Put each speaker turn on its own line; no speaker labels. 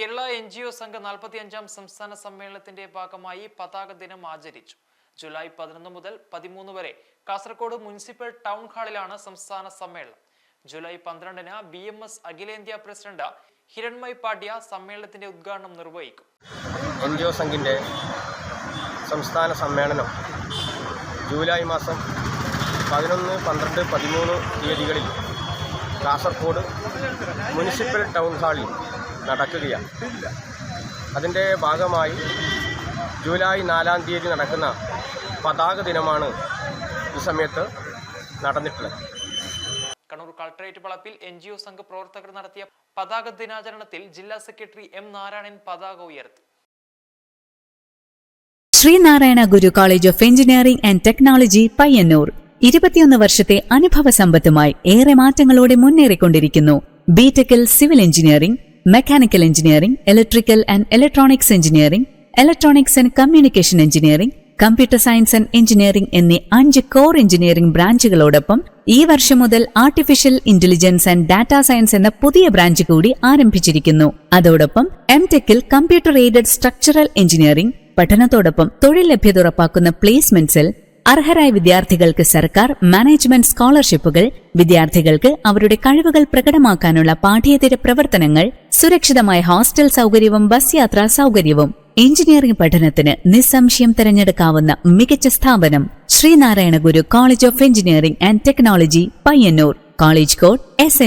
Kerala N G O സംഘ നാൽപ്പത്തിയഞ്ചാം സംസ്ഥാന സമ്മേളനത്തിന്റെ ഭാഗമായി പതാക ദിനം ആചരിച്ചു. ജൂലൈ പതിനൊന്ന് മുതൽ പതിമൂന്ന് വരെ കാസർഗോഡ് മുനിസിപ്പൽ ടൗൺ ഹാളിലാണ് സംസ്ഥാന സമ്മേളനം. ജൂലൈ പന്ത്രണ്ടിന് ബി എം എസ് അഖിലേന്ത്യാ പ്രസിഡന്റ് ഹിരൺമയ് പാട്യ സമ്മേളനത്തിന്റെ ഉദ്ഘാടനം നിർവഹിക്കും.
എൻ ജി ഒ സംഘിന്റെ സംസ്ഥാന സമ്മേളനം ജൂലൈ മാസം പതിനൊന്ന് പന്ത്രണ്ട് പതിമൂന്ന് തീയതികളിൽ കാസർഗോഡ് മുനിസിപ്പൽ ടൗൺ ഹാളിൽ നടക്കുകയാണ് അതിന്റെ ഭാഗമായി ജൂലൈ നാലാം തീയതി നടക്കുന്ന പതാക ദിനമാണ് ഈ സമയത്ത് നടന്നിട്ടുള്ളത്.
കണ്ണൂർ കളക്ടറേറ്റ് വളപ്പിൽ എൻ ജി ഒ സംഘ പ്രവർത്തകർ നടത്തിയ പതാക ദിനാചരണത്തിൽ ജില്ലാ സെക്രട്ടറി എം നാരായണൻ പതാക ഉയർത്തി.
Sreenarayana Guru college of engineering and technology Payyanur. ഇരുപത്തിയൊന്ന് വർഷത്തെ അനുഭവ സമ്പത്തുമായി ഏറെ മാറ്റങ്ങളോടെ മുന്നേറിക്കൊണ്ടിരിക്കുന്നു. ബിടെക്കിൽ civil engineering mechanical engineering electrical and electronics engineering electronics and communication engineering computer science and engineering എന്നീ അഞ്ച് കോർ എഞ്ചിനീയറിംഗ് ബ്രാഞ്ചുകളോടൊപ്പം ഈ വർഷം മുതൽ artificial intelligence and data science എന്ന പുതിയ ബ്രാഞ്ച് കൂടി ആരംഭിച്ചിരിക്കുന്നു. അതോടൊപ്പം എം ടെക്കിൽ കമ്പ്യൂട്ടർ എയ്ഡഡ് സ്ട്രക്ചറൽ എഞ്ചിനീയറിംഗ് പഠനത്തോടൊപ്പം തൊഴിൽ ലഭ്യത ഉറപ്പാക്കുന്ന പ്ലേസ്മെന്റ്സിൽ അർഹരായ വിദ്യാർത്ഥികൾക്ക് സർക്കാർ മാനേജ്മെന്റ് സ്കോളർഷിപ്പുകൾ വിദ്യാർത്ഥികൾക്ക് അവരുടെ കഴിവുകൾ പ്രകടമാക്കാനുള്ള പാഠ്യേതര പ്രവർത്തനങ്ങൾ സുരക്ഷിതമായ ഹോസ്റ്റൽ സൗകര്യവും ബസ് യാത്രാ സൗകര്യവും എഞ്ചിനീയറിംഗ് പഠനത്തിന് നിസ്സംശയം തിരഞ്ഞെടുക്കാവുന്ന മികച്ച സ്ഥാപനം Sreenarayana Guru college of engineering and technology Payyanur college code S